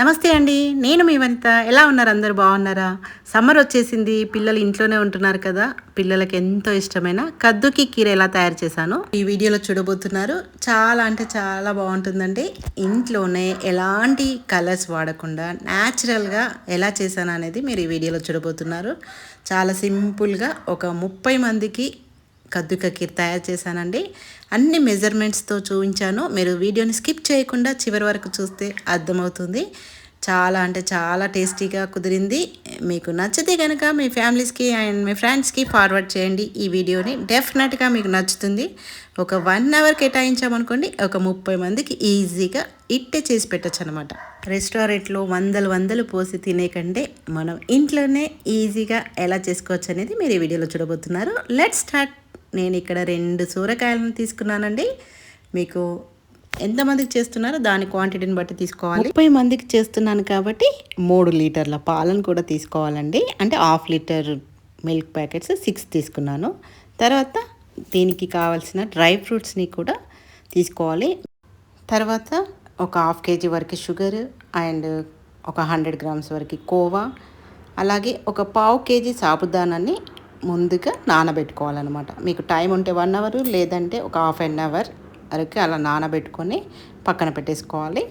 నమస్తే అండి. నేను మీ ఎలా ఉన్నారు? అందరు బాగున్నారా? సమ్మర్ వచ్చేసింది. పిల్లలు ఇంట్లోనే ఉంటున్నారు కదా. పిల్లలకి ఎంతో ఇష్టమైన కద్దుకి కీర ఎలా తయారు చేశాను ఈ వీడియోలో చూడబోతున్నారు. చాలా అంటే చాలా బాగుంటుందండి. ఇంట్లోనే ఎలాంటి కలర్స్ వాడకుండా న్యాచురల్గా ఎలా చేశాను అనేది మీరు ఈ వీడియోలో చూడబోతున్నారు. చాలా సింపుల్గా ఒక ముప్పై మందికి కద్దు కీర్ తయారు చేశానండి. అన్ని మెజర్మెంట్స్తో చూపించాను. మీరు వీడియోని స్కిప్ చేయకుండా చివరి వరకు చూస్తే అర్థమవుతుంది. చాలా అంటే చాలా టేస్టీగా కుదిరింది. మీకు నచ్చితే కనుక మీ ఫ్యామిలీస్కి అండ్ మీ ఫ్రెండ్స్కి ఫార్వర్డ్ చేయండి ఈ వీడియోని. డెఫినెట్గా మీకు నచ్చుతుంది. ఒక వన్ అవర్ కేటాయించామనుకోండి ఒక ముప్పై మందికి ఈజీగా ఇట్టే చేసి పెట్టచ్చు అనమాట రెస్టారెంట్లో వందలు వందలు పోసి తినే కంటే మనం ఇంట్లోనే ఈజీగా ఎలా చేసుకోవచ్చు అనేది మీరు ఈ వీడియోలో చూడబోతున్నారు. లెట్ స్టార్ట్ నేను ఇక్కడ రెండు సూరకాయలను తీసుకున్నానండి. మీకు ఎంతమందికి చేస్తున్నారో దాని క్వాంటిటీని బట్టి తీసుకోవాలి. ముప్పై మందికి చేస్తున్నాను కాబట్టి మూడు లీటర్ల పాలను కూడా తీసుకోవాలండి. అంటే half litre milk packets six తీసుకున్నాను. తర్వాత దీనికి కావాల్సిన డ్రై ఫ్రూట్స్ని కూడా తీసుకోవాలి. తర్వాత ఒక హాఫ్ కేజీ వరకు షుగర్ అండ్ ఒక హండ్రెడ్ గ్రామ్స్ వరకు కోవా. అలాగే ఒక పావు కేజీ సాబుదానాన్ని ముందుగా నానబెట్టుకోవాలన్నమాట. మీకు టైం ఉంటే వన్ అవర్ లేదంటే ఒక హాఫ్ అన్ అవర్ వరకు అలా నానబెట్టుకొని పక్కన పెట్టేసుకోవాలి.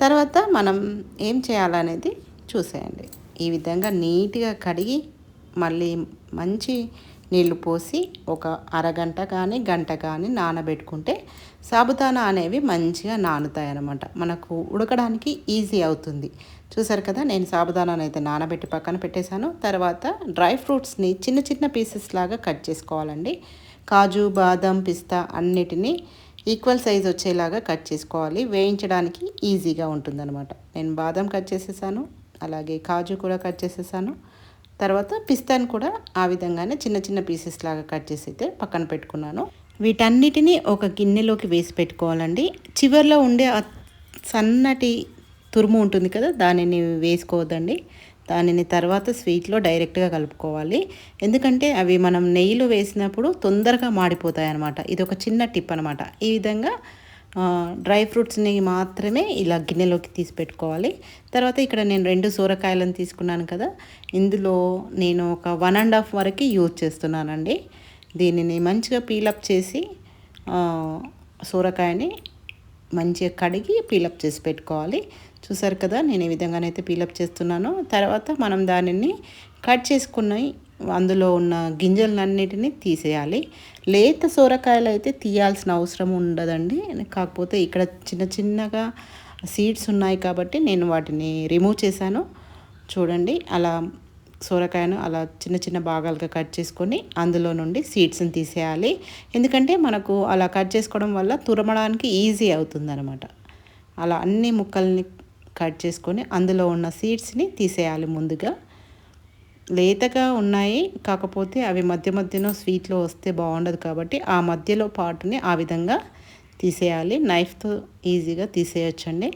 తర్వాత మనం ఏం చేయాలనేది చూసేయండి. ఈ విధంగా నీట్గా కడిగి మళ్ళీ మంచి నీళ్ళు పోసి ఒక అరగంట కానీ గంట కానీ నానబెట్టుకుంటే సాబుదానా అనేవి మంచిగా నానుతాయి అన్నమాట మనకు ఉడకడానికి ఈజీ అవుతుంది. చూసారు కదా నేను సాబుదానాన్ని అయితే నానబెట్టి పక్కన పెట్టేశాను. తర్వాత డ్రై ఫ్రూట్స్ని చిన్న చిన్న పీసెస్ లాగా కట్ చేసుకోవాలండి. కాజు బాదం పిస్తా అన్నిటినీ ఈక్వల్ సైజ్ వచ్చేలాగా కట్ చేసుకోవాలి. వేయించడానికి ఈజీగా ఉంటుందన్నమాట. నేను బాదం కట్ చేసేసాను అలాగే కాజు కూడా కట్ చేసేసాను. తర్వాత పిస్తాను కూడా ఆ విధంగానే చిన్న చిన్న పీసెస్ లాగా కట్ చేసి అయితే పక్కన పెట్టుకున్నాను. వీటన్నిటిని ఒక గిన్నెలోకి వేసి పెట్టుకోవాలండి. చివరిలో ఉండే సన్నటి తురుము ఉంటుంది కదా దానిని వేసుకోవద్దండి. దానిని తర్వాత స్వీట్లో డైరెక్ట్గా కలుపుకోవాలి. ఎందుకంటే అవి మనం నెయ్యిలో వేసినప్పుడు తొందరగా మాడిపోతాయి అనమాట ఇది ఒక చిన్న టిప్ అనమాట ఈ విధంగా డ్రై ఫ్రూట్స్ని మాత్రమే ఇలా గిన్నెలోకి తీసి పెట్టుకోవాలి. తర్వాత ఇక్కడ నేను రెండు సూరకాయలను తీసుకున్నాను కదా ఇందులో నేను ఒక వన్ అండ్ హాఫ్ వరకు యూజ్ చేస్తున్నానండి. దీనిని మంచిగా పీలప్ చేసి సూరకాయని మంచిగా కడిగి పీలప్ చేసి పెట్టుకోవాలి. చూసారు కదా నేను ఈ విధంగానైతే పీలప్ చేస్తున్నాను. తర్వాత మనం దానిని కట్ చేసుకున్న అందులో ఉన్న గింజలన్నిటిని తీసేయాలి. లేత సొరకాయలు అయితే తీయాల్సిన అవసరం ఉండదండి. కాకపోతే ఇక్కడ చిన్న చిన్నగా సీడ్స్ ఉన్నాయి కాబట్టి నేను వాటిని రిమూవ్ చేశాను. చూడండి అలా సొరకాయను అలా చిన్న చిన్న భాగాలుగా కట్ చేసుకొని అందులో నుండి సీడ్స్ని తీసేయాలి. ఎందుకంటే మనకు అలా కట్ చేసుకోవడం వల్ల తురమడానికి ఈజీ అవుతుందన్నమాట. అలా అన్ని ముక్కల్ని కట్ చేసుకొని అందులో ఉన్న సీడ్స్ని తీసేయాలి ముందుగా. లేతగా ఉన్నాయి కాకపోతే అవి మధ్య మధ్యలో స్వీట్లో వస్తే బాగుండదు కాబట్టి ఆ మధ్యలో పాటుని ఆ విధంగా తీసేయాలి. నైఫ్తో ఈజీగా తీసేయచ్చండి.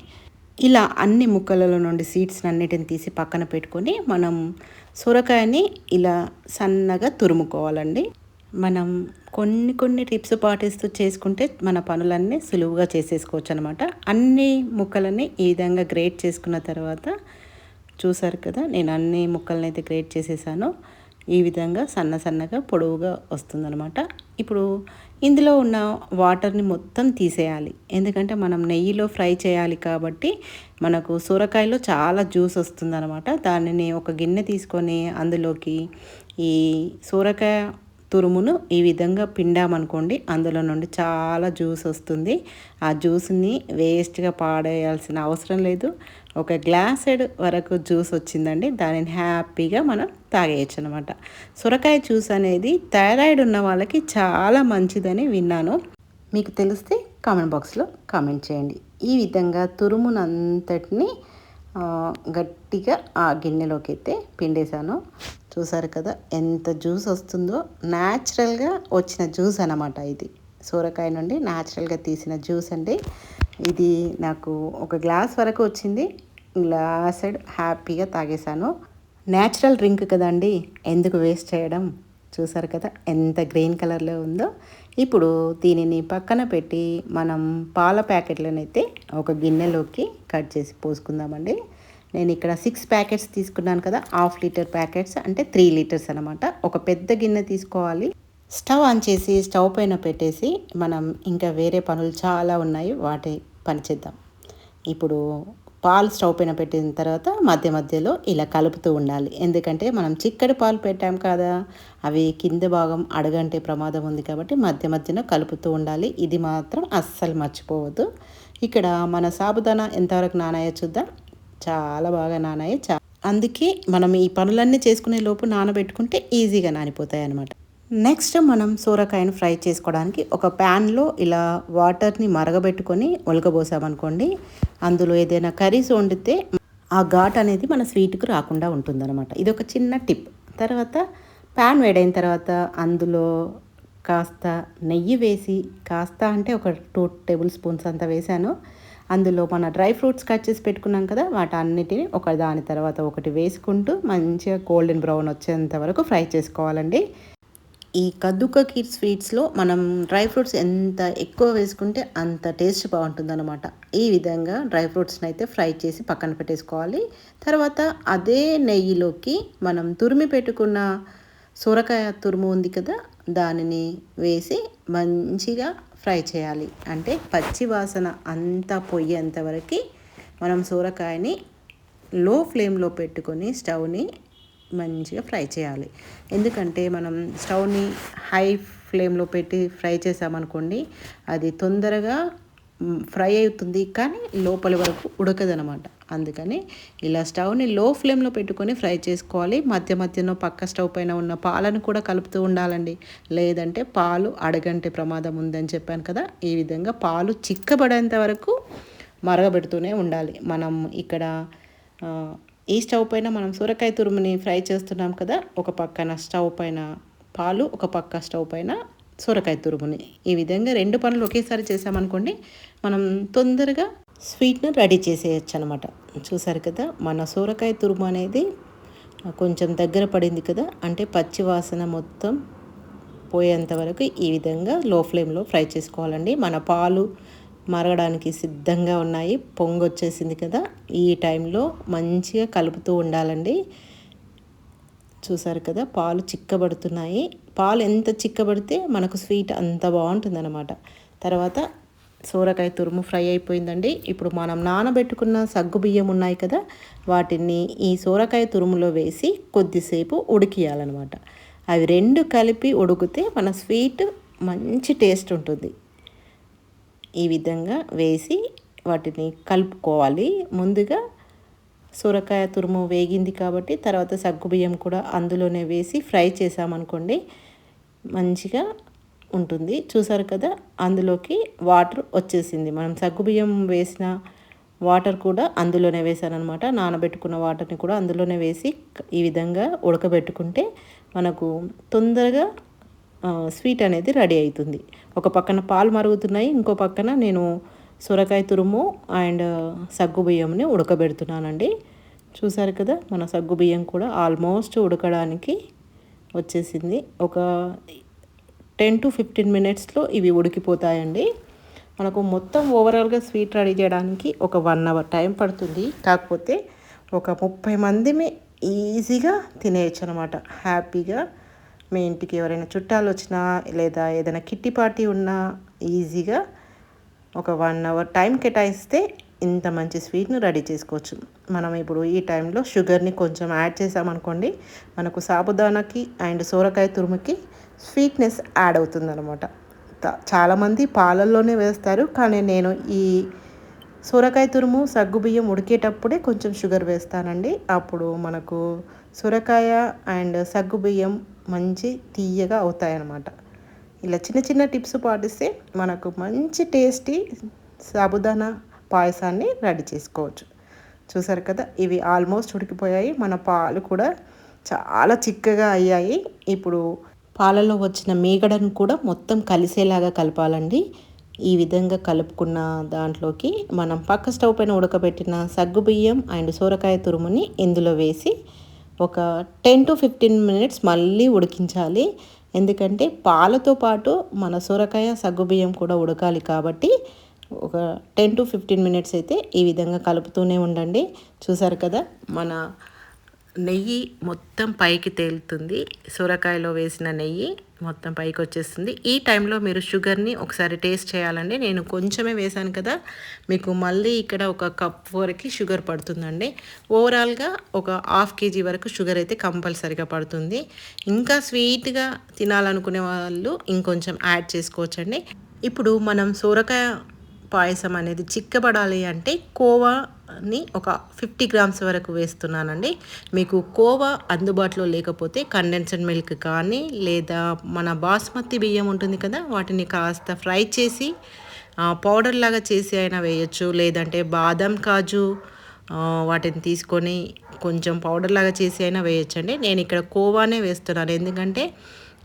ఇలా అన్ని ముక్కలలో నుండి సీడ్స్ అన్నిటిని తీసి పక్కన పెట్టుకొని మనం సొరకాయని ఇలా సన్నగా తురుముకోవాలండి. మనం కొన్ని కొన్ని టిప్స్ పాటిస్తూ చేసుకుంటే మన పనులన్నీ సులువుగా చేసేసుకోవచ్చు అనమాట అన్ని ముక్కలని ఈ విధంగా గ్రేట్ చేసుకున్న తర్వాత చూసారు కదా నేను అన్ని ముక్కలని అయితే గ్రేట్ చేసేసాను. ఈ విధంగా సన్న సన్నగా పొడవుగా వస్తుందనమాట. ఇప్పుడు ఇందులో ఉన్న వాటర్ని మొత్తం తీసేయాలి. ఎందుకంటే మనం నెయ్యిలో ఫ్రై చేయాలి కాబట్టి మనకు సూరకాయలో చాలా జ్యూస్ వస్తుందనమాట దానిని ఒక గిన్నె తీసుకొని అందులోకి ఈ సూరకాయ తురుమును ఈ విధంగా పిండామనుకోండి అందులో నుండి చాలా జ్యూస్ వస్తుంది. ఆ జ్యూస్ని వేస్ట్గా పాడేయాల్సిన అవసరం లేదు. ఒక గ్లాసెడ్ వరకు జ్యూస్ వచ్చిందండి దానిని హ్యాపీగా మనం తాగేయచ్చు అనమాట సొరకాయ జ్యూస్ అనేది థైరాయిడ్ ఉన్న వాళ్ళకి చాలా మంచిదని విన్నాను. మీకు తెలిస్తే కామెంట్ బాక్స్లో కామెంట్ చేయండి. ఈ విధంగా తురుమునంతటిని గట్టిగా ఆ గిన్నెలోకి అయితే పిండేశాను. చూసారు కదా ఎంత జ్యూస్ వస్తుందో న్యాచురల్గా వచ్చిన జ్యూస్ అనమాట ఇది. సూరకాయ నుండి న్యాచురల్గా తీసిన జ్యూస్ అండి. ఇది నాకు ఒక గ్లాస్ వరకు వచ్చింది. గ్లాసెడ్ హ్యాపీగా తాగేశాను. న్యాచురల్ డ్రింక్ కదండి ఎందుకు వేస్ట్ చేయడం? చూసారు కదా ఎంత గ్రీన్ కలర్లో ఉందో. ఇప్పుడు దీనిని పక్కన పెట్టి మనం పాల ప్యాకెట్లనైతే ఒక గిన్నెలోకి కట్ చేసి పోసుకుందామండి. నేను ఇక్కడ సిక్స్ ప్యాకెట్స్ తీసుకున్నాను కదా హాఫ్ లీటర్ ప్యాకెట్స్ అంటే త్రీ లీటర్స్ అనమాట ఒక పెద్ద గిన్నె తీసుకోవాలి. స్టవ్ ఆన్ చేసి స్టవ్ పైన పెట్టేసి మనం ఇంకా వేరే పనులు చాలా ఉన్నాయి. వాటి పని చేద్దాం. ఇప్పుడు పాలు స్టవ్ పైన పెట్టిన తర్వాత మధ్య మధ్యలో ఇలా కలుపుతూ ఉండాలి. ఎందుకంటే మనం చిక్కడి పాలు పెట్టాం కదా అవి కింద భాగం అడగంటే ప్రమాదం ఉంది కాబట్టి మధ్య మధ్యన కలుపుతూ ఉండాలి. ఇది మాత్రం అస్సలు మర్చిపోవద్దు. ఇక్కడ మన సాబుదానా ఎంతవరకు నానాయో చూద్దాం. చాలా బాగా నానాయి. చా అందుకే మనం ఈ పనులన్నీ చేసుకునే లోపు నానబెట్టుకుంటే ఈజీగా నానిపోతాయి అనమాట నెక్స్ట్ మనం సోరకాయను ఫ్రై చేసుకోవడానికి ఒక ప్యాన్లో ఇలా వాటర్ని మరగబెట్టుకొని ఒలకబోసామనుకోండి అందులో ఏదైనా కర్రీస్ వండితే ఆ ఘాట్ అనేది మన స్వీట్కి రాకుండా ఉంటుందన్నమాట. ఇది ఒక చిన్న టిప్. తర్వాత ప్యాన్ వేడైన తర్వాత అందులో కాస్త నెయ్యి వేసి కాస్త అంటే ఒక టూ టేబుల్ స్పూన్స్ అంత వేసాను అందులో మన డ్రై ఫ్రూట్స్ కట్ చేసి పెట్టుకున్నాం కదా వాటన్నిటిని ఒక దాని తర్వాత ఒకటి వేసుకుంటూ మంచిగా గోల్డెన్ బ్రౌన్ వచ్చేంత వరకు ఫ్రై చేసుకోవాలండి. ఈ కద్దుక కీర్ స్వీట్స్లో మనం డ్రై ఫ్రూట్స్ ఎంత ఎక్కువ వేసుకుంటే అంత టేస్ట్ బాగుంటుంది అనమాట ఈ విధంగా డ్రై ఫ్రూట్స్ని అయితే ఫ్రై చేసి పక్కన పెట్టేసుకోవాలి. తర్వాత అదే నెయ్యిలోకి మనం తురిమి పెట్టుకున్న సొరకాయ తురుము ఉంది కదా దానిని వేసి మంచిగా ఫ్రై చేయాలి. అంటే పచ్చి వాసన అంతా పొయ్యేంత వరకు మనం సొరకాయని లో ఫ్లేమ్లో పెట్టుకొని స్టవ్ని మంచిగా ఫ్రై చేయాలి. ఎందుకంటే మనం స్టవ్ని హై ఫ్లేమ్లో పెట్టి ఫ్రై చేసామనుకోండి అది తొందరగా ఫ్రై అవుతుంది కానీ లోపలి వరకు ఉడకదనమాట. అందుకని ఇలా స్టవ్ని లో ఫ్లేమ్లో పెట్టుకొని ఫ్రై చేసుకోవాలి. మధ్య మధ్యలో పక్క స్టవ్ పైన ఉన్న పాలను కూడా కలుపుతూ ఉండాలండి. లేదంటే పాలు అడగంటే ప్రమాదం ఉందని చెప్పాను కదా ఈ విధంగా పాలు చిక్కబడేంత వరకు మరగబెడుతూనే ఉండాలి. మనం ఇక్కడ ఈ స్టవ్ పైన మనం సూరకాయ తురుముని ఫ్రై చేస్తున్నాం కదా ఒక పక్కన స్టవ్ పైన పాలు ఒక పక్క స్టవ్ పైన సొరకాయ తురుముని. ఈ విధంగా రెండు పనులు ఒకేసారి చేసామనుకోండి మనం తొందరగా స్వీట్ను రెడీ చేసేయచ్చు అనమాట చూసారు కదా మన సూరకాయ తురుము అనేది కొంచెం దగ్గర పడింది కదా అంటే పచ్చి వాసన మొత్తం పోయేంత వరకు ఈ విధంగా లో ఫ్లేమ్లో ఫ్రై చేసుకోవాలండి. మన పాలు మరగడానికి సిద్ధంగా ఉన్నాయి. పొంగు వచ్చేసింది కదా ఈ టైంలో మంచిగా కలుపుతూ ఉండాలండి. చూసారు కదా పాలు చిక్కబడుతున్నాయి. పాలు ఎంత చిక్కబడితే మనకు స్వీట్ అంత బాగుంటుందన్నమాట. తర్వాత సోరకాయ తురుము ఫ్రై అయిపోయిందండి. ఇప్పుడు మనం నానబెట్టుకున్న సగ్గు బియ్యం ఉన్నాయి కదా వాటిని ఈ సోరకాయ తురుములో వేసి కొద్దిసేపు ఉడికియాలన్నమాట. అవి రెండు కలిపి ఉడికితే మన స్వీట్ మంచి టేస్ట్ ఉంటుంది. ఈ విధంగా వేసి వాటిని కలుపుకోవాలి. ముందుగా సొరకాయ తురుము వేగింది కాబట్టి తర్వాత సగ్గుబియ్యం కూడా అందులోనే వేసి ఫ్రై చేసామనుకోండి మంచిగా ఉంటుంది. చూసారు కదా అందులోకి వాటర్ వచ్చేసింది. మనం సగ్గుబియ్యం వేసిన వాటర్ కూడా అందులోనే వేసానమాట నానబెట్టుకున్న వాటర్ని కూడా అందులోనే వేసి ఈ విధంగా ఉడకబెట్టుకుంటే మనకు తొందరగా స్వీట్ అనేది రెడీ అవుతుంది. ఒక పక్కన పాలు మరుగుతున్నాయి ఇంకో పక్కన నేను సొరకాయ తురుము అండ్ సగ్గుబియ్యంని ఉడకబెడుతున్నానండి. చూసారు కదా మన సగ్గుబియ్యం కూడా ఆల్మోస్ట్ ఉడకడానికి వచ్చేసింది. ఒక టెన్ టు ఫిఫ్టీన్ మినిట్స్లో ఇవి ఉడికిపోతాయండి. మనకు మొత్తం ఓవరాల్గా స్వీట్ రెడీ చేయడానికి ఒక వన్ అవర్ టైం పడుతుంది. కాకపోతే ఒక ముప్పై మందిమే ఈజీగా తినేయచ్చు అనమాట హ్యాపీగా మీ ఇంటికి ఎవరైనా చుట్టాలు వచ్చినా లేదా ఏదైనా కిట్టి పార్టీ ఉన్నా ఈజీగా ఒక వన్ అవర్ టైం కేటాయిస్తే ఇంత మంచి స్వీట్ను రెడీ చేసుకోవచ్చు. మనం ఇప్పుడు ఈ టైంలో షుగర్ని కొంచెం యాడ్ చేసామనుకోండి మనకు సాబుదానాకి అండ్ సోరకాయ తురుముకి స్వీట్నెస్ యాడ్ అవుతుందనమాట చాలామంది పాలల్లోనే వేస్తారు కానీ నేను ఈ సొరకాయ తురుము సగ్గుబియ్యం ఉడికేటప్పుడే కొంచెం షుగర్ వేస్తానండి. అప్పుడు మనకు సొరకాయ అండ్ సగ్గుబియ్యం మంచి తీయగా అవుతాయన్నమాట. ఇలా చిన్న చిన్న టిప్స్ పాటిస్తే మనకు మంచి టేస్టీ సాబుదానా పాయసాన్ని రెడీ చేసుకోవచ్చు. చూసారు కదా ఇవి ఆల్మోస్ట్ ఉడికిపోయాయి. మన పాలు కూడా చాలా చిక్కగా అయ్యాయి. ఇప్పుడు పాలలో వచ్చిన మీగడను కూడా మొత్తం కలిసేలాగా కలపాలండి. ఈ విధంగా కలుపుకున్న దాంట్లోకి మనం పక్క స్టవ్ పైన ఉడకబెట్టిన సగ్గుబియ్యం అండ్ సోరకాయ తురుముని ఇందులో వేసి ఒక టెన్ టు ఫిఫ్టీన్ మినిట్స్ మళ్ళీ ఉడికించాలి. ఎందుకంటే పాలతో పాటు మన సొరకాయ సగ్గుబియ్యం కూడా ఉడకాలి కాబట్టి ఒక టెన్ టు ఫిఫ్టీన్ మినిట్స్ అయితే ఈ విధంగా కలుపుతూనే ఉండండి. చూసారు కదా మన నెయ్యి మొత్తం పైకి తేలుతుంది. సొరకాయలో వేసిన నెయ్యి మొత్తం పైకి వచ్చేస్తుంది. ఈ టైంలో మీరు షుగర్ని ఒకసారి టేస్ట్ చేయాలండి. నేను కొంచెమే వేశాను కదా. మీకు మళ్ళీ ఇక్కడ ఒక కప్ వరకు షుగర్ పడుతుందండి. ఓవరాల్గా ఒక హాఫ్ కేజీ వరకు షుగర్ అయితే కంపల్సరీగా పడుతుంది. ఇంకా స్వీట్గా తినాలనుకునే వాళ్ళు ఇంకొంచెం యాడ్ చేసుకోవచ్చండి. ఇప్పుడు మనం సొరకాయ పాయసం అనేది చిక్కబడాలి అంటే కోవా ని ఒక ఫిఫ్టీ గ్రామ్స్ వరకు వేస్తున్నానండి. మీకు కోవా అందుబాటులో లేకపోతే కండెన్స్డ్ మిల్క్ కానీ లేదా మన బాస్మతి బియ్యం ఉంటుంది కదా వాటిని కాస్త ఫ్రై చేసి పౌడర్ లాగా చేసి అయినా వేయచ్చు. లేదంటే బాదం కాజు వాటిని తీసుకొని కొంచెం పౌడర్ లాగా చేసి అయినా వేయచ్చండి. నేను ఇక్కడ కోవానే వేస్తున్నాను. ఎందుకంటే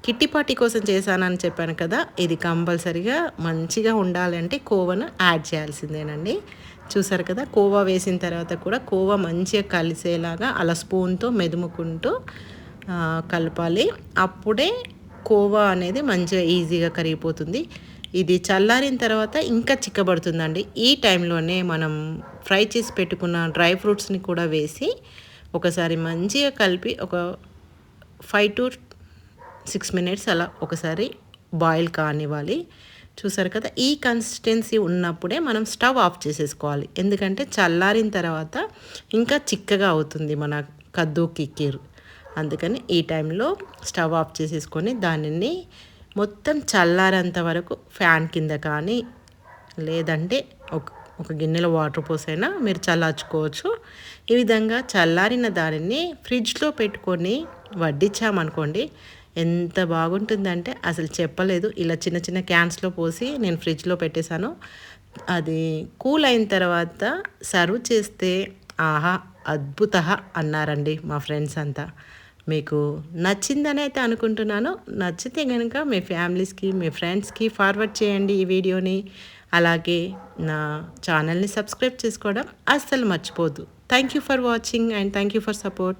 కిట్టిపాటి కోసం చేశానని చెప్పాను కదా ఇది కంపల్సరిగా మంచిగా ఉండాలంటే కోవాను యాడ్ చేయాల్సిందేనండి. చూసారు కదా? కోవా వేసిన తర్వాత కూడా కోవా మంచిగా కలిసేలాగా అలా స్పూన్తో మెదుముకుంటూ కలపాలి. అప్పుడే కోవా అనేది మంచిగా ఈజీగా కరిగిపోతుంది. ఇది చల్లారిన తర్వాత ఇంకా చిక్కబడుతుందండి. ఈ టైంలోనే మనం ఫ్రై చేసి పెట్టుకున్న డ్రై ఫ్రూట్స్ని కూడా వేసి ఒకసారి మంచిగా కలిపి ఒక ఫైవ్ టు సిక్స్ మినిట్స్ అలా ఒకసారి బాయిల్ కానివ్వాలి. చూసారు కదా? ఈ కన్సిస్టెన్సీ ఉన్నప్పుడే మనం స్టవ్ ఆఫ్ చేసేసుకోవాలి. ఎందుకంటే చల్లారిన తర్వాత ఇంకా చిక్కగా అవుతుంది మన కద్దు కిక్కీరు అందుకని ఈ టైంలో స్టవ్ ఆఫ్ చేసేసుకొని దానిని మొత్తం చల్లారేంత వరకు ఫ్యాన్ కింద కానీ లేదంటే ఒక ఒక గిన్నెలో వాటర్ పోసైనా మీరు చల్లార్చుకోవచ్చు. ఈ విధంగా చల్లారిన దానిని ఫ్రిడ్జ్లో పెట్టుకొని వడ్డించామనుకోండి ఎంత బాగుంటుందంటే అసలు చెప్పలేదు. ఇలా చిన్న చిన్న క్యాన్స్లో పోసి నేను ఫ్రిడ్జ్లో పెట్టేశాను. అది కూల్ అయిన తర్వాత సర్వ్ చేస్తే ఆహా అద్భుత అన్నారండి మా ఫ్రెండ్స్ అంతా. మీకు నచ్చిందని అయితే అనుకుంటున్నాను. నచ్చితే కనుక మీ ఫ్యామిలీస్కి మీ ఫ్రెండ్స్కి ఫార్వర్డ్ చేయండి ఈ వీడియోని. అలాగే నా ఛానల్ని సబ్స్క్రైబ్ చేసుకోవడం అస్సలు మర్చిపోదు thank you for watching and thank you for support